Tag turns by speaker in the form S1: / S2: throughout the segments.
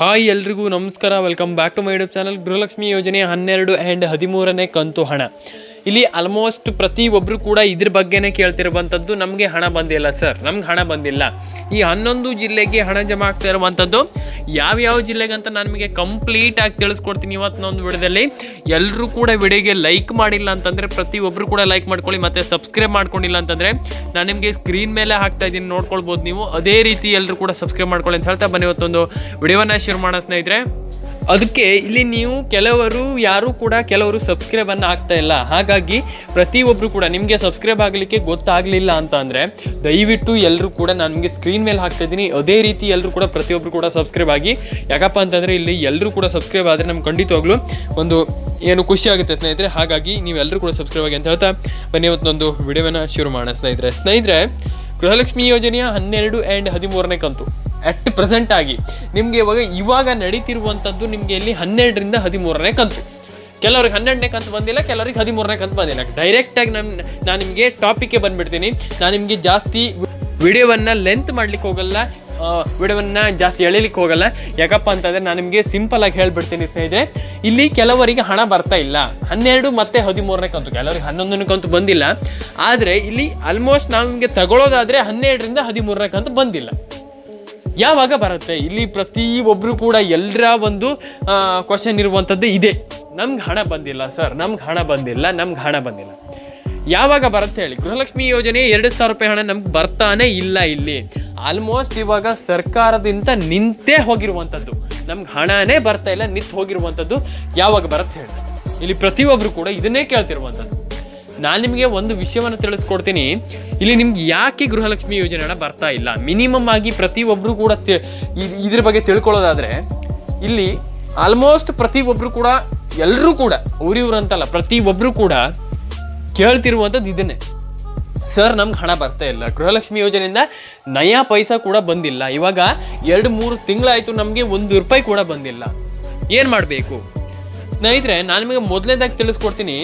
S1: Hi ಎಲ್ರಿಗೂ ನಮಸ್ಕಾರ. Welcome back to my YouTube channel Gruhalakshmi ಯೋಜನೆ ಹನ್ನೆರಡು ಆ್ಯಂಡ್ ಹದಿಮೂರನೇ ಕಂತು ಹಣ. ಇಲ್ಲಿ ಆಲ್ಮೋಸ್ಟ್ ಪ್ರತಿ ಒಬ್ಬರು ಕೂಡ ಇದ್ರ ಬಗ್ಗೆನೇ ಕೇಳ್ತಿರುವಂಥದ್ದು ನಮಗೆ ಹಣ ಬಂದಿಲ್ಲ ಸರ್ ನಮ್ಗೆ ಹಣ ಬಂದಿಲ್ಲ. ಈ ಹನ್ನೊಂದು ಜಿಲ್ಲೆಗೆ ಹಣ ಜಮಾ ಆಗ್ತಾ ಇರುವಂಥದ್ದು ಯಾವ್ಯಾವ ಜಿಲ್ಲೆಗೆ ಅಂತ ನಾನು ನಿಮಗೆ ಕಂಪ್ಲೀಟ್ ಆಗಿ ತಿಳಿಸ್ಕೊಡ್ತೀನಿ ಇವತ್ತಿನೊಂದು ವಿಡಿಯೋದಲ್ಲಿ. ಎಲ್ಲರೂ ಕೂಡ ವಿಡಿಯೋಗೆ ಲೈಕ್ ಮಾಡಿಲ್ಲ ಅಂತಂದರೆ ಪ್ರತಿ ಒಬ್ಬರು ಕೂಡ ಲೈಕ್ ಮಾಡ್ಕೊಳ್ಳಿ ಮತ್ತು ಸಬ್ಸ್ಕ್ರೈಬ್ ಮಾಡ್ಕೊಂಡಿಲ್ಲ ಅಂತಂದರೆ ನಾನು ನಿಮಗೆ ಸ್ಕ್ರೀನ್ ಮೇಲೆ ಹಾಕ್ತಾ ಇದ್ದೀನಿ, ನೋಡ್ಕೊಳ್ಬೋದು ನೀವು. ಅದೇ ರೀತಿ ಎಲ್ಲರೂ ಕೂಡ ಸಬ್ಸ್ಕ್ರೈಬ್ ಮಾಡ್ಕೊಳ್ಳಿ ಅಂತ ಹೇಳ್ತಾ ಬನ್ನಿ ಇವತ್ತೊಂದು ವಿಡಿಯೋನ ಶೇರ್ ಮಾಡೋ ಸ್ನೇಹಿತರೆ. ಅದಕ್ಕೆ ಇಲ್ಲಿ ನೀವು ಕೆಲವರು, ಯಾರು ಕೂಡ ಕೆಲವರು ಸಬ್ಸ್ಕ್ರೈಬ್ ಅನ್ನ ಆಗ್ತಾ ಇಲ್ಲ. ಹಾಗಾಗಿ ಪ್ರತಿಯೊಬ್ಬರು ಕೂಡ ನಿಮಗೆ ಸಬ್ಸ್ಕ್ರೈಬ್ ಆಗಲಿಕ್ಕೆ ಗೊತ್ತಾಗಲಿಲ್ಲ ಅಂತ ಅಂದರೆ ದಯವಿಟ್ಟು ಎಲ್ಲರೂ ಕೂಡ ನಾನು ನಿಮಗೆ ಸ್ಕ್ರೀನ್ ಮೇಲೆ ಹಾಕ್ತಾ ಇದ್ದೀನಿ. ಅದೇ ರೀತಿ ಎಲ್ಲರೂ ಕೂಡ ಪ್ರತಿಯೊಬ್ಬರು ಕೂಡ ಸಬ್ಸ್ಕ್ರೈಬ್ ಆಗಿ. ಯಾಕಪ್ಪ ಅಂತಂದರೆ ಇಲ್ಲಿ ಎಲ್ಲರೂ ಕೂಡ ಸಬ್ಸ್ಕ್ರೈಬ್ ಆದರೆ ನಮ್ಗೆ ಖಂಡಿತವಾಗ್ಲೂ ಒಂದು ಏನು ಖುಷಿ ಆಗುತ್ತೆ ಸ್ನೇಹಿತರೆ. ಹಾಗಾಗಿ ನೀವೆಲ್ಲರೂ ಕೂಡ ಸಬ್ಸ್ಕ್ರೈಬ್ ಆಗಿ ಅಂತ ಹೇಳ್ತಾ ಬನ್ನಿ. ಇವತ್ತೊಂದು ವಿಡಿಯೋವನ್ನು ಶುರು ಮಾಡೋಣ ಸ್ನೇಹಿತರೆ. ಸ್ನೇಹಿತರೆ, ಗೃಹಲಕ್ಷ್ಮಿ ಯೋಜನೆಯ ಹನ್ನೆರಡು ಆ್ಯಂಡ್ ಹದಿಮೂರನೇ ಕಂತು. ಅಟ್ ಪ್ರೆಸೆಂಟ್ ಆಗಿ. ನಿಮಗೆ ಇವಾಗ ಇವಾಗ ನಡೀತಿರುವಂಥದ್ದು ನಿಮಗೆ ಇಲ್ಲಿ ಹನ್ನೆರಡರಿಂದ ಹದಿಮೂರನೇ ಕಂತು. ಕೆಲವ್ರಿಗೆ ಹನ್ನೆರಡನೇ ಕಂತು ಬಂದಿಲ್ಲ, ಕೆಲವ್ರಿಗೆ ಹದಿಮೂರನೇ ಕಂತು ಬಂದಿಲ್ಲ. ಡೈರೆಕ್ಟಾಗಿ ನಾನು ನಾನು ನಿಮಗೆ ಟಾಪಿಕ್ಗೆ ಬಂದುಬಿಡ್ತೀನಿ. ನಾನು ನಿಮಗೆ ಜಾಸ್ತಿ ವಿಡಿಯೋವನ್ನು ಲೆಂತ್ ಮಾಡ್ಲಿಕ್ಕೆ ಹೋಗಲ್ಲ ವಿಡಿಯೋವನ್ನು ಜಾಸ್ತಿ ಎಳಿಲಿಕ್ಕೆ ಹೋಗಲ್ಲ. ಯಾಕಪ್ಪ ಅಂತಂದರೆ ನಾನು ನಿಮಗೆ ಸಿಂಪಲಾಗಿ ಹೇಳ್ಬಿಡ್ತೀನಿ ಸ್ನೇಹಿತರೆ. ಇಲ್ಲಿ ಕೆಲವರಿಗೆ ಹಣ ಬರ್ತಾ ಇಲ್ಲ. ಹನ್ನೆರಡು ಮತ್ತೆ ಹದಿಮೂರನೇ ಕಂತು. ಕೆಲವರಿಗೆ ಹನ್ನೊಂದನೇ ಕಂತು ಬಂದಿಲ್ಲ. ಆದರೆ ಇಲ್ಲಿ ಆಲ್ಮೋಸ್ಟ್ ನಾವು ನಿಮಗೆ ತಗೊಳ್ಳೋದಾದರೆ ಹನ್ನೆರಡರಿಂದ ಹದಿಮೂರನೇ ಕಂತು ಬಂದಿಲ್ಲ. ಯಾವಾಗ ಬರುತ್ತೆ? ಇಲ್ಲಿ ಪ್ರತಿ ಒಬ್ಬರು ಕೂಡ ಎಲ್ಲರ ಒಂದು ಕ್ವಶನ್ ಇರುವಂಥದ್ದು ಇದೆ. ನಮ್ಗೆ ಹಣ ಬಂದಿಲ್ಲ ಸರ್ ನಮ್ಗೆ ಹಣ ಬಂದಿಲ್ಲ, ನಮ್ಗೆ ಹಣ ಬಂದಿಲ್ಲ. ಯಾವಾಗ ಬರುತ್ತೆ ಹೇಳಿ? ಗೃಹಲಕ್ಷ್ಮಿ ಯೋಜನೆ ಎರಡು ಸಾವಿರ ರೂಪಾಯಿ ಹಣ ನಮ್ಗೆ ಬರ್ತಾನೆ ಇಲ್ಲ ಇಲ್ಲಿ. ಆಲ್ಮೋಸ್ಟ್ ಇವಾಗ ಸರ್ಕಾರದಿಂದ ನಿಂತೇ ಹೋಗಿರುವಂಥದ್ದು ನಮ್ಗೆ ಹಣನೇ ಬರ್ತಾ ಇಲ್ಲ, ನಿಂತು ಹೋಗಿರುವಂಥದ್ದು ಯಾವಾಗ ಬರುತ್ತೆ ಹೇಳಿ? ಇಲ್ಲಿ ಪ್ರತಿಯೊಬ್ಬರು ಕೂಡ ಇದನ್ನೇ ಕೇಳ್ತಿರುವಂಥದ್ದು ನಾನು ನಿಮಗೆ ಒಂದು ವಿಷಯವನ್ನು ತಿಳಿಸ್ಕೊಡ್ತೀನಿ. ಇಲ್ಲಿ ನಿಮ್ಗೆ ಯಾಕೆ ಗೃಹಲಕ್ಷ್ಮಿ ಯೋಜನೆ ಬರ್ತಾ ಇಲ್ಲ? ಮಿನಿಮಮ್ ಆಗಿ ಪ್ರತಿಯೊಬ್ಬರು ಕೂಡ ಇದ್ರ ಬಗ್ಗೆ ತಿಳ್ಕೊಳ್ಳೋದಾದರೆ, ಇಲ್ಲಿ ಆಲ್ಮೋಸ್ಟ್ ಪ್ರತಿಯೊಬ್ಬರು ಕೂಡ ಎಲ್ಲರೂ ಕೂಡ ಊರಿವ್ರು ಅಂತಲ್ಲ ಪ್ರತಿಯೊಬ್ಬರು ಕೂಡ ಕೇಳ್ತಿರುವಂಥದ್ದು ಇದನ್ನೇ. ಸರ್ ನಮ್ಗೆ ಹಣ ಬರ್ತಾ ಇಲ್ಲ. ಗೃಹಲಕ್ಷ್ಮಿ ಯೋಜನೆಯಿಂದ ನಯಾ ಪೈಸಾ ಕೂಡ ಬಂದಿಲ್ಲ. ಇವಾಗ ಎರಡು ಮೂರು ತಿಂಗಳಾಯಿತು ನಮಗೆ ಒಂದು ರೂಪಾಯಿ ಕೂಡ ಬಂದಿಲ್ಲ. ಏನು ಮಾಡಬೇಕು? ಸ್ನೇಹಿತರೆ, ನಾನು ನಿಮಗೆ ಮೊದಲನೇದಾಗಿ ತಿಳಿಸ್ಕೊಡ್ತೀನಿ.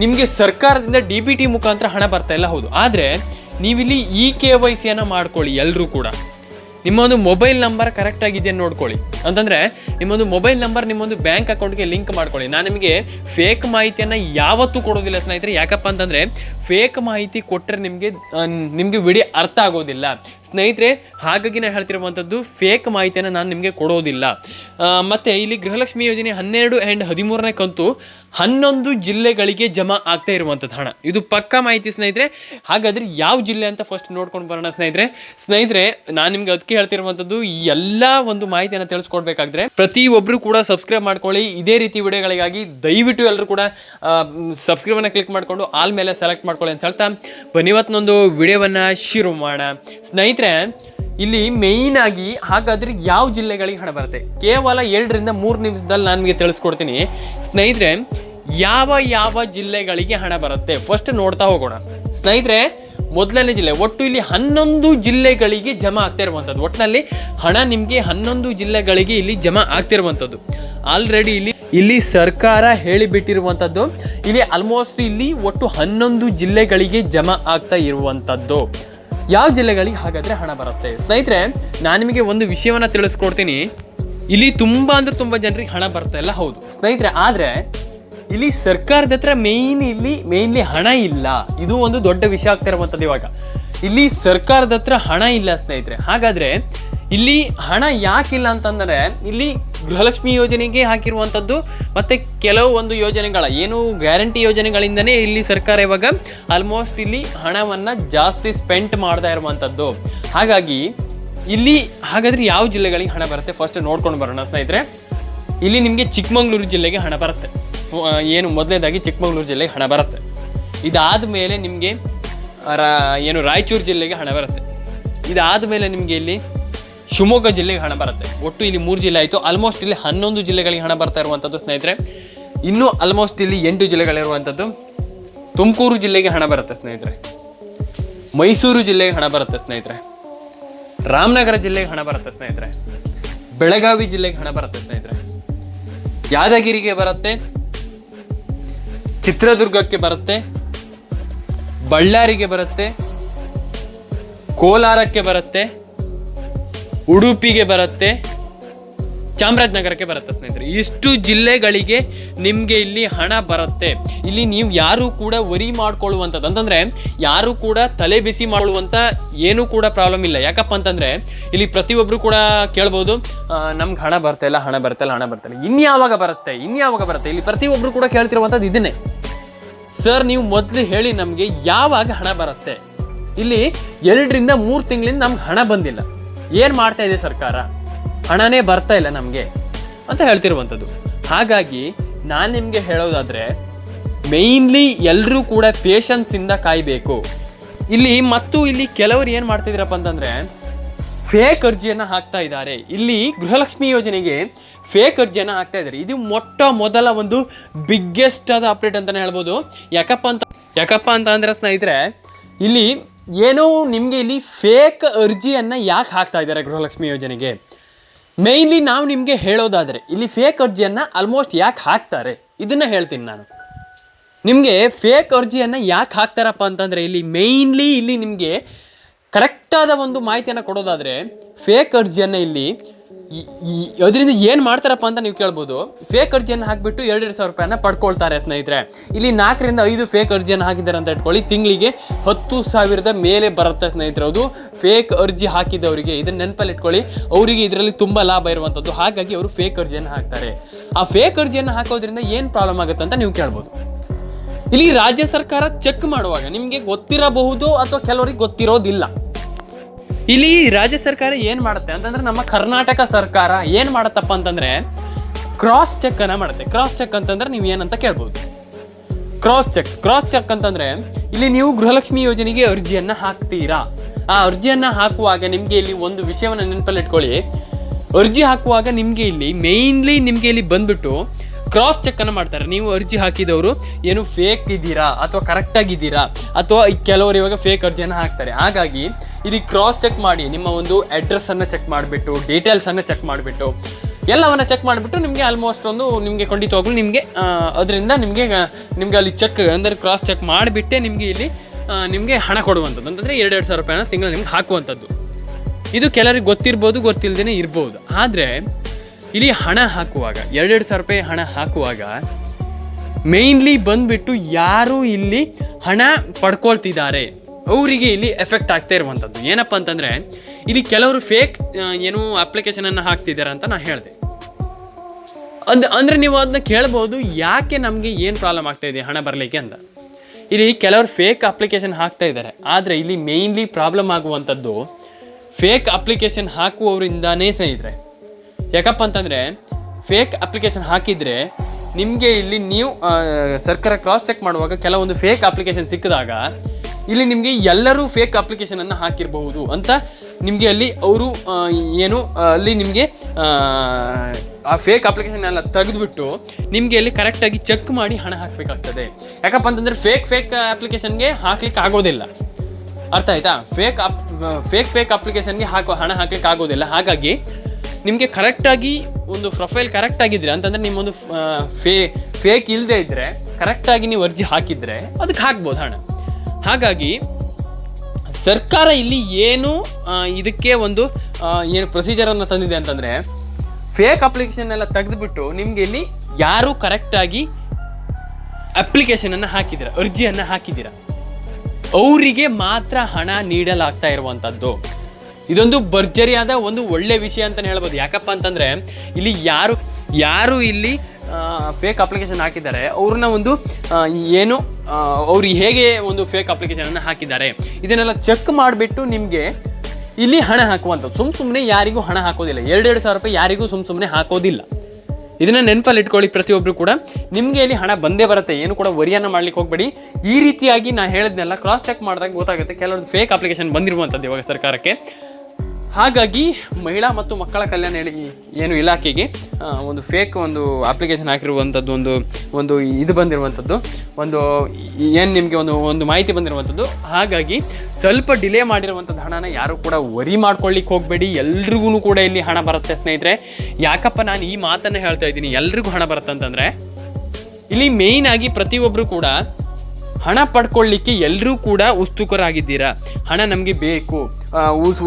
S1: ನಿಮಗೆ ಸರ್ಕಾರದಿಂದ ಡಿ ಬಿ ಟಿ ಮುಖಾಂತರ ಹಣ ಬರ್ತಾ ಇಲ್ಲ, ಹೌದು. ಆದರೆ ನೀವಿಲ್ಲಿ ಇ ಕೆ ವೈ ಸಿಯನ್ನು ಮಾಡ್ಕೊಳ್ಳಿ ಎಲ್ಲರೂ ಕೂಡ. ನಿಮ್ಮೊಂದು ಮೊಬೈಲ್ ನಂಬರ್ ಕರೆಕ್ಟ್ ಆಗಿದೆಯನ್ನು ನೋಡ್ಕೊಳ್ಳಿ. ಅಂತಂದರೆ ನಿಮ್ಮೊಂದು ಮೊಬೈಲ್ ನಂಬರ್ ನಿಮ್ಮೊಂದು ಬ್ಯಾಂಕ್ ಅಕೌಂಟ್ಗೆ ಲಿಂಕ್ ಮಾಡ್ಕೊಳ್ಳಿ. ನಾನು ನಿಮಗೆ ಫೇಕ್ ಮಾಹಿತಿಯನ್ನು ಯಾವತ್ತೂ ಕೊಡೋದಿಲ್ಲ ಸ್ನೇಹಿತರೆ. ಯಾಕಪ್ಪ ಅಂತಂದರೆ ಫೇಕ್ ಮಾಹಿತಿ ಕೊಟ್ಟರೆ ನಿಮಗೆ ನಿಮಗೆ ಬಿಡಿ ಅರ್ಥ ಆಗೋದಿಲ್ಲ. ಸ್ನೇಹಿತರೆ, ಹಾಗಾಗಿ ನಾನು ಹೇಳ್ತಿರುವಂಥದ್ದು ಫೇಕ್ ಮಾಹಿತಿಯನ್ನು ನಾನು ನಿಮಗೆ ಕೊಡೋದಿಲ್ಲ. ಮತ್ತು ಇಲ್ಲಿ ಗೃಹಲಕ್ಷ್ಮಿ ಯೋಜನೆ ಹನ್ನೆರಡು ಆ್ಯಂಡ್ ಹದಿಮೂರನೇ ಕಂತು ಹನ್ನೊಂದು ಜಿಲ್ಲೆಗಳಿಗೆ ಜಮಾ ಆಗ್ತಾ ಇರುವಂಥದ್ದು ಹಣ. ಇದು ಪಕ್ಕಾ ಮಾಹಿತಿ ಸ್ನೇಹಿತರೆ. ಹಾಗಾದ್ರೆ ಯಾವ ಜಿಲ್ಲೆ ಅಂತ ಫಸ್ಟ್ ನೋಡ್ಕೊಂಡು ಬರೋಣ ಸ್ನೇಹಿತರೆ. ಸ್ನೇಹಿತರೆ, ನಾನು ನಿಮ್ಗೆ ಅದಕ್ಕೆ ಹೇಳ್ತಿರುವಂಥದ್ದು ಎಲ್ಲ ಒಂದು ಮಾಹಿತಿಯನ್ನು ತಿಳಿಸ್ಕೊಡ್ಬೇಕಾದ್ರೆ ಪ್ರತಿ ಒಬ್ಬರು ಕೂಡ ಸಬ್ಸ್ಕ್ರೈಬ್ ಮಾಡ್ಕೊಳ್ಳಿ. ಇದೇ ರೀತಿ ವಿಡಿಯೋಗಳಿಗಾಗಿ ದಯವಿಟ್ಟು ಎಲ್ಲರೂ ಕೂಡ ಸಬ್ಸ್ಕ್ರೈಬನ್ನು ಕ್ಲಿಕ್ ಮಾಡಿಕೊಂಡು ಆಲ್ ಮೇಲೆ ಸೆಲೆಕ್ಟ್ ಮಾಡ್ಕೊಳ್ಳಿ ಅಂತ ಹೇಳ್ತಾ. ಬನ್ನಿ, ಇವತ್ತಿನೊಂದು ವಿಡಿಯೋವನ್ನು ಶುರು ಮಾಡೋಣ. ಸ್ನೇಹಿತರೆ, ಇಲ್ಲಿ ಮೇಯ್ನ್ ಆಗಿ ಹಾಗಾದ್ರೆ ಯಾವ ಜಿಲ್ಲೆಗಳಿಗೆ ಹಣ ಬರುತ್ತೆ? ಕೇವಲ ಎರಡರಿಂದ ಮೂರು ನಿಮಿಷದಲ್ಲಿ ನಾನು ನಿಮಗೆ ತಿಳಿಸ್ಕೊಡ್ತೀನಿ. ಸ್ನೇಹಿತರೆ, ಯಾವ ಯಾವ ಜಿಲ್ಲೆಗಳಿಗೆ ಹಣ ಬರುತ್ತೆ? ಫಸ್ಟ್ ನೋಡ್ತಾ ಹೋಗೋಣ. ಸ್ನೇಹಿತರೆ, ಮೊದಲನೇ ಜಿಲ್ಲೆ. ಒಟ್ಟು ಇಲ್ಲಿ ಹನ್ನೊಂದು ಜಿಲ್ಲೆಗಳಿಗೆ ಜಮಾ ಆಗ್ತಾ ಇರುವಂಥದ್ದು. ಒಟ್ಟಿನಲ್ಲಿ ಹಣ ನಿಮಗೆ ಹನ್ನೊಂದು ಜಿಲ್ಲೆಗಳಿಗೆ ಇಲ್ಲಿ ಜಮಾ ಆಗ್ತಿರುವಂಥದ್ದು ಆಲ್ರೆಡಿ ಇಲ್ಲಿ ಇಲ್ಲಿ ಸರ್ಕಾರ ಹೇಳಿಬಿಟ್ಟಿರುವಂಥದ್ದು. ಇಲ್ಲಿ ಆಲ್ಮೋಸ್ಟ್ ಇಲ್ಲಿ ಒಟ್ಟು ಹನ್ನೊಂದು ಜಿಲ್ಲೆಗಳಿಗೆ ಜಮಾ ಆಗ್ತಾ ಇರುವಂಥದ್ದು. ಯಾವ ಜಿಲ್ಲೆಗಳಿಗೆ ಹಾಗಾದರೆ ಹಣ ಬರುತ್ತೆ? ಸ್ನೇಹಿತರೆ, ನಾನು ನಿಮಗೆ ಒಂದು ವಿಷಯವನ್ನು ತಿಳಿಸ್ಕೊಡ್ತೀನಿ. ಇಲ್ಲಿ ತುಂಬ ಅಂದ್ರೆ ತುಂಬ ಜನರಿಗೆ ಹಣ ಬರ್ತಾ ಇಲ್ಲ ಹೌದು. ಸ್ನೇಹಿತರೆ, ಆದರೆ ಇಲ್ಲಿ ಸರ್ಕಾರದ ಹತ್ರ ಮೇಯ್ನ್ ಇಲ್ಲಿ ಮೇಯ್ನ್ಲಿ ಹಣ ಇಲ್ಲ. ಇದು ಒಂದು ದೊಡ್ಡ ವಿಷಯ ಆಗ್ತಾ ಇರುವಂಥದ್ದು ಇವಾಗ. ಇಲ್ಲಿ ಸರ್ಕಾರದ ಹತ್ರ ಹಣ ಇಲ್ಲ ಸ್ನೇಹಿತರೆ. ಹಾಗಾದ್ರೆ ಇಲ್ಲಿ ಹಣ ಯಾಕಿಲ್ಲ ಅಂತಂದರೆ ಇಲ್ಲಿ ಗೃಹಲಕ್ಷ್ಮಿ ಯೋಜನೆಗೆ ಹಾಕಿರುವಂಥದ್ದು ಮತ್ತು ಕೆಲವು ಒಂದು ಯೋಜನೆಗಳ, ಏನು ಗ್ಯಾರಂಟಿ ಯೋಜನೆಗಳಿಂದನೇ ಇಲ್ಲಿ ಸರ್ಕಾರ ಇವಾಗ ಆಲ್ಮೋಸ್ಟ್ ಇಲ್ಲಿ ಹಣವನ್ನು ಜಾಸ್ತಿ ಸ್ಪೆಂಟ್ ಮಾಡ್ತಾ ಇರುವಂಥದ್ದು. ಹಾಗಾಗಿ ಇಲ್ಲಿ ಹಾಗಾದರೆ ಯಾವ ಜಿಲ್ಲೆಗಳಿಗೆ ಹಣ ಬರುತ್ತೆ? ಫಸ್ಟ್ ನೋಡ್ಕೊಂಡು ಬರೋಣ ಸ್ನೇಹಿತರೆ. ಇಲ್ಲಿ ನಿಮಗೆ ಚಿಕ್ಕಮಗಳೂರು ಜಿಲ್ಲೆಗೆ ಹಣ ಬರುತ್ತೆ. ಏನು ಮೊದಲನೇದಾಗಿ ಚಿಕ್ಕಮಗಳೂರು ಜಿಲ್ಲೆಗೆ ಹಣ ಬರುತ್ತೆ. ಇದಾದ ಮೇಲೆ ನಿಮಗೆ ರಾ- ಏನು ರಾಯಚೂರು ಜಿಲ್ಲೆಗೆ ಹಣ ಬರುತ್ತೆ. ಇದಾದ ಮೇಲೆ ನಿಮಗೆ ಇಲ್ಲಿ ಶಿವಮೊಗ್ಗ ಜಿಲ್ಲೆಗೆ ಹಣ ಬರುತ್ತೆ. ಒಟ್ಟು ಇಲ್ಲಿ ಮೂರು ಜಿಲ್ಲೆ ಆಯಿತು. ಆಲ್ಮೋಸ್ಟ್ ಇಲ್ಲಿ ಹನ್ನೊಂದು ಜಿಲ್ಲೆಗಳಿಗೆ ಹಣ ಬರ್ತಾ ಇರುವಂಥದ್ದು ಸ್ನೇಹಿತರೆ. ಇನ್ನೂ ಆಲ್ಮೋಸ್ಟ್ ಇಲ್ಲಿ ಎಂಟು ಜಿಲ್ಲೆಗಳಿರುವಂಥದ್ದು ತುಮಕೂರು ಜಿಲ್ಲೆಗೆ ಹಣ ಬರುತ್ತೆ ಸ್ನೇಹಿತರೆ. ಮೈಸೂರು ಜಿಲ್ಲೆಗೆ ಹಣ ಬರುತ್ತೆ ಸ್ನೇಹಿತರೆ. ರಾಮನಗರ ಜಿಲ್ಲೆಗೆ ಹಣ ಬರುತ್ತೆ ಸ್ನೇಹಿತರೆ. ಬೆಳಗಾವಿ ಜಿಲ್ಲೆಗೆ ಹಣ ಬರುತ್ತೆ ಸ್ನೇಹಿತರೆ. ಯಾದಗಿರಿಗೆ ಬರುತ್ತೆ. ಚಿತ್ರದುರ್ಗಕ್ಕೆ ಬರುತ್ತೆ. ಬಳ್ಳಾರಿಗೆ ಬರುತ್ತೆ. ಕೋಲಾರಕ್ಕೆ ಬರುತ್ತೆ. ಉಡುಪಿಗೆ ಬರುತ್ತೆ, ಚಾಮರಾಜನಗರಕ್ಕೆ ಬರುತ್ತೆ ಸ್ನೇಹಿತರೆ. ಇಷ್ಟು ಜಿಲ್ಲೆಗಳಿಗೆ ನಿಮಗೆ ಇಲ್ಲಿ ಹಣ ಬರುತ್ತೆ. ಇಲ್ಲಿ ನೀವು ಯಾರು ಕೂಡ ವರಿ ಮಾಡ್ಕೊಳ್ಳುವಂಥದ್ದು. ಅಂತಂದರೆ, ಯಾರು ಕೂಡ ತಲೆ ಬಿಸಿ ಮಾಡುವಂಥ ಏನೂ ಕೂಡ ಪ್ರಾಬ್ಲಮ್ ಇಲ್ಲ. ಯಾಕಪ್ಪ ಅಂತಂದರೆ, ಇಲ್ಲಿ ಪ್ರತಿಯೊಬ್ಬರು ಕೂಡ ಕೇಳ್ಬೋದು ನಮ್ಗೆ ಹಣ ಬರ್ತಾಯಿಲ್ಲ ಹಣ ಬರ್ತಾಯಿಲ್ಲ ಹಣ ಬರ್ತಾಯಿಲ್ಲ ಇನ್ಯಾವಾಗ ಬರುತ್ತೆ ಇನ್ಯಾವಾಗ ಬರುತ್ತೆ? ಇಲ್ಲಿ ಪ್ರತಿಯೊಬ್ಬರು ಕೂಡ ಕೇಳ್ತಿರುವಂಥದ್ದು ಇದನ್ನೇ. ಸರ್, ನೀವು ಮೊದಲು ಹೇಳಿ ನಮಗೆ ಯಾವಾಗ ಹಣ ಬರುತ್ತೆ. ಇಲ್ಲಿ ಎರಡರಿಂದ ಮೂರು ತಿಂಗಳಿಂದ ನಮ್ಗೆ ಹಣ ಬಂದಿಲ್ಲ. ಏನು ಮಾಡ್ತಾ ಇದೆ ಸರ್ಕಾರ? ಹಣನೇ ಬರ್ತಾ ಇಲ್ಲ ನಮಗೆ ಅಂತ ಹೇಳ್ತಿರುವಂಥದ್ದು. ಹಾಗಾಗಿ ನಾನು ನಿಮಗೆ ಹೇಳೋದಾದರೆ ಮೇಯ್ನ್ಲಿ ಎಲ್ಲರೂ ಕೂಡ ಪೇಷನ್ಸಿಂದ ಕಾಯಬೇಕು. ಇಲ್ಲಿ ಮತ್ತು ಇಲ್ಲಿ ಕೆಲವರು ಏನು ಮಾಡ್ತಿದ್ದೀರಪ್ಪ ಅಂತಂದರೆ ಫೇಕ್ ಅರ್ಜಿಯನ್ನು ಹಾಕ್ತಾ ಇದ್ದಾರೆ. ಇಲ್ಲಿ ಗೃಹಲಕ್ಷ್ಮಿ ಯೋಜನೆಗೆ ಫೇಕ್ ಅರ್ಜಿಯನ್ನು ಹಾಕ್ತಾ ಇದ್ದಾರೆ. ಇದು ಮೊಟ್ಟ ಮೊದಲ ಒಂದು ಬಿಗ್ಗೆಸ್ಟ್ ಆದ ಅಪ್ಡೇಟ್ ಅಂತಲೇ ಹೇಳ್ಬೋದು. ಯಾಕಪ್ಪ ಅಂತ ಯಾಕಪ್ಪ ಅಂತ ಅಂದರೆ ಸ್ನೇಹಿತರೆ ಇಲ್ಲಿ ಏನೋ ನಿಮಗೆ ಇಲ್ಲಿ ಫೇಕ್ ಅರ್ಜಿಯನ್ನು ಯಾಕೆ ಹಾಕ್ತಾ ಇದ್ದಾರೆ ಗೃಹಲಕ್ಷ್ಮಿ ಯೋಜನೆಗೆ? ಮೇಯ್ನ್ಲಿ ನಾವು ನಿಮಗೆ ಹೇಳೋದಾದರೆ, ಇಲ್ಲಿ ಫೇಕ್ ಅರ್ಜಿಯನ್ನು ಆಲ್ಮೋಸ್ಟ್ ಯಾಕೆ ಹಾಕ್ತಾರೆ? ಇದನ್ನು ಹೇಳ್ತೀನಿ ನಾನು. ನಿಮಗೆ ಫೇಕ್ ಅರ್ಜಿಯನ್ನು ಯಾಕೆ ಹಾಕ್ತಾರಪ್ಪ ಅಂತಂದರೆ, ಇಲ್ಲಿ ಮೇಯ್ನ್ಲಿ ಇಲ್ಲಿ ನಿಮಗೆ ಕರೆಕ್ಟಾದ ಒಂದು ಮಾಹಿತಿಯನ್ನು ಕೊಡೋದಾದರೆ ಫೇಕ್ ಅರ್ಜಿಯನ್ನು ಇಲ್ಲಿ ಅದರಿಂದ ಏನು ಮಾಡ್ತಾರಪ್ಪ ಅಂತ ನೀವು ಕೇಳ್ಬೋದು. ಫೇಕ್ ಅರ್ಜಿಯನ್ನು ಹಾಕಿಬಿಟ್ಟು ಎರಡೆರಡು ಸಾವಿರ ರೂಪಾಯಿನ ಪಡ್ಕೊಳ್ತಾರೆ ಸ್ನೇಹಿತರೆ. ಇಲ್ಲಿ ನಾಲ್ಕರಿಂದ ಐದು ಫೇಕ್ ಅರ್ಜಿಯನ್ನು ಹಾಕಿದ್ದಾರೆ ಅಂತ ಇಟ್ಕೊಳ್ಳಿ. ತಿಂಗಳಿಗೆ ಹತ್ತು ಸಾವಿರದ ಮೇಲೆ ಬರುತ್ತೆ ಸ್ನೇಹಿತರೆ ಅದು. ಫೇಕ್ ಅರ್ಜಿ ಹಾಕಿದವರಿಗೆ ಇದನ್ನು ನೆನಪಲ್ಲಿ ಇಟ್ಕೊಳ್ಳಿ. ಅವರಿಗೆ ಇದರಲ್ಲಿ ತುಂಬ ಲಾಭ ಇರುವಂಥದ್ದು ಹಾಗಾಗಿ ಅವರು ಫೇಕ್ ಅರ್ಜಿಯನ್ನು ಹಾಕ್ತಾರೆ. ಆ ಫೇಕ್ ಅರ್ಜಿಯನ್ನು ಹಾಕೋದ್ರಿಂದ ಏನು ಪ್ರಾಬ್ಲಮ್ ಆಗುತ್ತೆ ಅಂತ ನೀವು ಕೇಳ್ಬೋದು. ಇಲ್ಲಿ ರಾಜ್ಯ ಸರ್ಕಾರ ಚೆಕ್ ಮಾಡುವಾಗ ನಿಮಗೆ ಗೊತ್ತಿರಬಹುದು ಅಥವಾ ಕೆಲವರಿಗೆ ಗೊತ್ತಿರೋದಿಲ್ಲ. ಇಲ್ಲಿ ರಾಜ್ಯ ಸರ್ಕಾರ ಏನು ಮಾಡುತ್ತೆ ಅಂತಂದ್ರೆ ನಮ್ಮ ಕರ್ನಾಟಕ ಸರ್ಕಾರ ಏನು ಮಾಡುತ್ತಪ್ಪ ಅಂತಂದ್ರೆ ಕ್ರಾಸ್ ಚೆಕ್ ಅನ್ನ ಮಾಡುತ್ತೆ. ಕ್ರಾಸ್ ಚೆಕ್ ಅಂತಂದ್ರೆ ನೀವು ಏನಂತ ಕೇಳ್ಬೋದು. ಕ್ರಾಸ್ ಚೆಕ್ ಕ್ರಾಸ್ ಚೆಕ್ ಅಂತಂದ್ರೆ ಇಲ್ಲಿ ನೀವು ಗೃಹಲಕ್ಷ್ಮಿ ಯೋಜನೆಗೆ ಅರ್ಜಿಯನ್ನ ಹಾಕ್ತೀರಾ? ಆ ಅರ್ಜಿಯನ್ನ ಹಾಕುವಾಗ ನಿಮಗೆ ಇಲ್ಲಿ ಒಂದು ವಿಷಯವನ್ನು ನೆನಪಲ್ಲಿ ಇಟ್ಕೊಳ್ಳಿ. ಅರ್ಜಿ ಹಾಕುವಾಗ ನಿಮಗೆ ಇಲ್ಲಿ ಮೇಯ್ನ್ಲಿ ನಿಮಗೆ ಇಲ್ಲಿ ಬಂದ್ಬಿಟ್ಟು ಕ್ರಾಸ್ ಚೆಕ್ ಅನ್ನು ಮಾಡ್ತಾರೆ. ನೀವು ಅರ್ಜಿ ಹಾಕಿದವರು ಏನು ಫೇಕ್ ಇದ್ದೀರಾ ಅಥವಾ ಕರೆಕ್ಟ್ ಆಗಿದ್ದೀರಾ ಅಥವಾ ಕೆಲವರು ಇವಾಗ ಫೇಕ್ ಅರ್ಜಿಯನ್ನು ಹಾಕ್ತಾರೆ. ಹಾಗಾಗಿ ಇಲ್ಲಿ ಕ್ರಾಸ್ ಚೆಕ್ ಮಾಡಿ, ನಿಮ್ಮ ಒಂದು ಅಡ್ರೆಸ್ ಅನ್ನ ಚೆಕ್ ಮಾಡಿಬಿಟ್ಟು ಡೀಟೇಲ್ಸ್ ಅನ್ನ ಚೆಕ್ ಮಾಡಿಬಿಟ್ಟು, ಎಲ್ಲವನ್ನ ಚೆಕ್ ಮಾಡಿಬಿಟ್ಟು ನಿಮಗೆ ಆಲ್ಮೋಸ್ಟ್ ಒಂದು ನಿಮಗೆ ಖಂಡಿತವಾಗ್ಲೂ ನಿಮಗೆ ಅದರಿಂದ ನಿಮಗೆ ನಿಮಗೆ ಅಲ್ಲಿ ಚೆಕ್ ಅಂದರೆ ಕ್ರಾಸ್ ಚೆಕ್ ಮಾಡಿಬಿಟ್ಟೆ ನಿಮಗೆ ಇಲ್ಲಿ ನಿಮಗೆ ಹಣ ಕೊಡುವಂಥದ್ದು. ಅಂತಂದರೆ ಎರಡೆರಡು ಸಾವಿರ ರೂಪಾಯಿನ ತಿಂಗಳು ನಿಮ್ಗೆ ಹಾಕುವಂಥದ್ದು. ಇದು ಕೆಲವರಿಗೆ ಗೊತ್ತಿರ್ಬೋದು ಗೊತ್ತಿಲ್ಲದೇ ಇರ್ಬೋದು. ಆದರೆ ಇಲ್ಲಿ ಹಣ ಹಾಕುವಾಗ, ಎರಡೆರಡು ಸಾವಿರ ರೂಪಾಯಿ ಹಣ ಹಾಕುವಾಗ ಮೇಯ್ನ್ಲಿ ಬಂದ್ಬಿಟ್ಟು ಯಾರು ಇಲ್ಲಿ ಹಣ ಪಡ್ಕೊಳ್ತಿದ್ದಾರೆ, ಅವರಿಗೆ ಇಲ್ಲಿ ಎಫೆಕ್ಟ್ ಆಗ್ತಾ ಇರುವಂಥದ್ದು. ಏನಪ್ಪ ಅಂತಂದರೆ, ಇಲ್ಲಿ ಕೆಲವರು ಫೇಕ್ ಏನು ಅಪ್ಲಿಕೇಶನನ್ನು ಹಾಕ್ತಿದ್ದಾರೆ ಅಂತ ನಾನು ಹೇಳಿದೆ. ಅಂದ, ಅಂದರೆ ನೀವು ಅದನ್ನ ಕೇಳ್ಬೋದು, ಯಾಕೆ ನಮಗೆ ಏನು ಪ್ರಾಬ್ಲಮ್ ಆಗ್ತಾ ಇದೆ ಹಣ ಬರಲಿಕ್ಕೆ ಅಂತ. ಇಲ್ಲಿ ಕೆಲವರು ಫೇಕ್ ಅಪ್ಲಿಕೇಶನ್ ಹಾಕ್ತಾ ಇದ್ದಾರೆ, ಆದರೆ ಇಲ್ಲಿ ಮೇಯ್ನ್ಲಿ ಪ್ರಾಬ್ಲಮ್ ಆಗುವಂಥದ್ದು ಫೇಕ್ ಅಪ್ಲಿಕೇಶನ್ ಹಾಕುವವರಿಂದಾನೇ ಸ್ನೇಹಿತರೆ. ಯಾಕಪ್ಪ ಅಂತಂದರೆ ಫೇಕ್ ಅಪ್ಲಿಕೇಶನ್ ಹಾಕಿದರೆ ನಿಮಗೆ ಇಲ್ಲಿ ನೀವು ಸರ್ಕಾರ ಕ್ರಾಸ್ ಚೆಕ್ ಮಾಡುವಾಗ ಕೆಲವೊಂದು ಫೇಕ್ ಅಪ್ಲಿಕೇಶನ್ ಸಿಕ್ಕಿದಾಗ ಇಲ್ಲಿ ನಿಮಗೆ ಎಲ್ಲರೂ ಫೇಕ್ ಅಪ್ಲಿಕೇಶನನ್ನು ಹಾಕಿರಬಹುದು ಅಂತ ನಿಮಗೆ ಅಲ್ಲಿ ಅವರು ಏನು ಅಲ್ಲಿ ನಿಮಗೆ, ಆ ಫೇಕ್ ಅಪ್ಲಿಕೇಶನ್ ಎಲ್ಲ ತೆಗೆದುಬಿಟ್ಟು ನಿಮಗೆ ಅಲ್ಲಿ ಕರೆಕ್ಟಾಗಿ ಚೆಕ್ ಮಾಡಿ ಹಣ ಹಾಕಬೇಕಾಗ್ತದೆ. ಯಾಕಪ್ಪ ಅಂತಂದರೆ ಫೇಕ್ ಫೇಕ್ ಅಪ್ಲಿಕೇಶನ್ಗೆ ಹಾಕ್ಲಿಕ್ಕೆ ಆಗೋದಿಲ್ಲ. ಅರ್ಥ ಆಯ್ತಾ? ಫೇಕ್ ಅಪ್ ಫೇಕ್ ಫೇಕ್ ಅಪ್ಲಿಕೇಶನ್ಗೆ ಹಾಕೋ ಹಣ ಹಾಕ್ಲಿಕ್ಕೆ ಆಗೋದಿಲ್ಲ. ಹಾಗಾಗಿ ನಿಮಗೆ ಕರೆಕ್ಟಾಗಿ ಒಂದು ಪ್ರೊಫೈಲ್ ಕರೆಕ್ಟ್ ಆಗಿದ್ರೆ ಅಂತಂದರೆ ನಿಮ್ಮೊಂದು ಫೇ ಫೇಕ್ ಇಲ್ಲದೆ ಇದ್ದರೆ ಕರೆಕ್ಟಾಗಿ ನೀವು ಅರ್ಜಿ ಹಾಕಿದರೆ ಅದಕ್ಕೆ ಹಾಕ್ಬೋದು ಹಣ. ಹಾಗಾಗಿ ಸರ್ಕಾರ ಇಲ್ಲಿ ಏನು ಇದಕ್ಕೆ ಒಂದು ಏನು ಪ್ರೊಸೀಜರನ್ನು ತಂದಿದೆ ಅಂತಂದರೆ ಫೇಕ್ ಅಪ್ಲಿಕೇಶನ್ ಎಲ್ಲ ತೆಗೆದುಬಿಟ್ಟು ನಿಮಗೆ ಇಲ್ಲಿ ಯಾರು ಕರೆಕ್ಟಾಗಿ ಅಪ್ಲಿಕೇಶನನ್ನು ಹಾಕಿದ್ದೀರ? ಅರ್ಜಿಯನ್ನು ಹಾಕಿದ್ದೀರ? ಅವರಿಗೆ ಮಾತ್ರ ಹಣ ನೀಡಲಾಗ್ತಾ ಇರುವಂಥದ್ದು ಇದೊಂದು ಭರ್ಜರಿಯಾದ ಒಂದು ಒಳ್ಳೆ ವಿಷಯ ಅಂತಲೇ ಹೇಳ್ಬೋದು. ಯಾಕಪ್ಪ ಅಂತಂದರೆ ಇಲ್ಲಿ ಯಾರು ಯಾರು ಇಲ್ಲಿ ಫೇಕ್ ಅಪ್ಲಿಕೇಶನ್ ಹಾಕಿದ್ದಾರೆ, ಅವ್ರನ್ನ ಒಂದು ಏನು ಅವ್ರು ಹೇಗೆ ಒಂದು ಫೇಕ್ ಅಪ್ಲಿಕೇಶನನ್ನು ಹಾಕಿದ್ದಾರೆ, ಇದನ್ನೆಲ್ಲ ಚೆಕ್ ಮಾಡಿಬಿಟ್ಟು ನಿಮಗೆ ಇಲ್ಲಿ ಹಣ ಹಾಕುವಂಥದ್ದು. ಸುಮ್ಮ ಸುಮ್ಮನೆ ಯಾರಿಗೂ ಹಣ ಹಾಕೋದಿಲ್ಲ. ಎರಡೆರಡು ಸಾವಿರ ರೂಪಾಯಿ ಯಾರಿಗೂ ಸುಮ್ಮ ಸುಮ್ಮನೆ ಹಾಕೋದಿಲ್ಲ. ಇದನ್ನು ನೆನಪಲ್ಲಿ ಇಟ್ಕೊಳ್ಳಿ ಪ್ರತಿಯೊಬ್ಬರು ಕೂಡ. ನಿಮಗೆ ಇಲ್ಲಿ ಹಣ ಬಂದೇ ಬರುತ್ತೆ. ಏನು ಕೂಡ ವರಿಯನ್ನು ಮಾಡ್ಲಿಕ್ಕೆ ಹೋಗಬೇಡಿ. ಈ ರೀತಿಯಾಗಿ ನಾನು ಹೇಳಿದ್ನೆಲ್ಲ ಕ್ರಾಸ್ ಚೆಕ್ ಮಾಡಿದಾಗ ಗೊತ್ತಾಗುತ್ತೆ, ಕೆಲವೊಂದು ಫೇಕ್ ಅಪ್ಲಿಕೇಶನ್ ಬಂದಿರುವಂಥದ್ದು ಇವಾಗ ಸರ್ಕಾರಕ್ಕೆ. ಹಾಗಾಗಿ ಮಹಿಳಾ ಮತ್ತು ಮಕ್ಕಳ ಕಲ್ಯಾಣ ಏನು ಇಲಾಖೆಗೆ ಒಂದು ಫೇಕ್ ಒಂದು ಅಪ್ಲಿಕೇಶನ್ ಹಾಕಿರುವಂಥದ್ದು, ಒಂದು ಒಂದು ಇದು ಬಂದಿರುವಂಥದ್ದು, ಒಂದು ಏನು ನಿಮಗೆ ಒಂದು ಒಂದು ಮಾಹಿತಿ ಬಂದಿರುವಂಥದ್ದು. ಹಾಗಾಗಿ ಸ್ವಲ್ಪ ಡಿಲೇ ಮಾಡಿರುವಂಥದ್ದು ಹಣನ ಯಾರು ಕೂಡ ವರಿ ಮಾಡ್ಕೊಳ್ಳಿಕ್ಕೆ ಹೋಗಬೇಡಿ. ಎಲ್ರಿಗೂ ಕೂಡ ಇಲ್ಲಿ ಹಣ ಬರುತ್ತೆ ಸ್ನೇಹಿತರೆ. ಯಾಕಪ್ಪ ನಾನು ಈ ಮಾತನ್ನು ಹೇಳ್ತಾ ಇದ್ದೀನಿ. ಎಲ್ರಿಗೂ ಹಣ ಬರುತ್ತೆ ಅಂತಂದರೆ, ಇಲ್ಲಿ ಮೇಯ್ನ್ ಆಗಿ ಪ್ರತಿಯೊಬ್ಬರು ಕೂಡ ಹಣ ಪಡ್ಕೊಳ್ಳಿಕ್ಕೆ ಎಲ್ಲರೂ ಕೂಡ ಉತ್ಸುಕರಾಗಿದ್ದೀರಾ. ಹಣ ನಮಗೆ ಬೇಕು.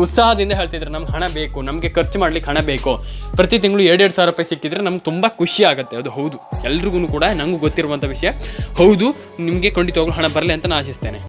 S1: ಉತ್ಸಾಹದಿಂದ ಹೇಳ್ತಿದ್ರು, ನಮ್ಗೆ ಹಣ ಬೇಕು, ನಮಗೆ ಖರ್ಚು ಮಾಡ್ಲಿಕ್ಕೆ ಹಣ ಬೇಕು. ಪ್ರತಿ ತಿಂಗಳು ಎರಡೆರಡು ಸಾವಿರ ರೂಪಾಯಿ ಸಿಕ್ಕಿದ್ರೆ ನಮ್ಗೆ ತುಂಬ ಖುಷಿ ಆಗುತ್ತೆ. ಅದು ಹೌದು. ಎಲ್ರಿಗೂ ಕೂಡ ನಂಗೂ ಗೊತ್ತಿರುವಂಥ ವಿಷಯ. ಹೌದು, ನಿಮಗೆ ಖಂಡಿತವಾಗ್ಲೂ ಹಣ ಬರಲಿ ಅಂತ ನಾನು ಆಶಿಸ್ತೇನೆ.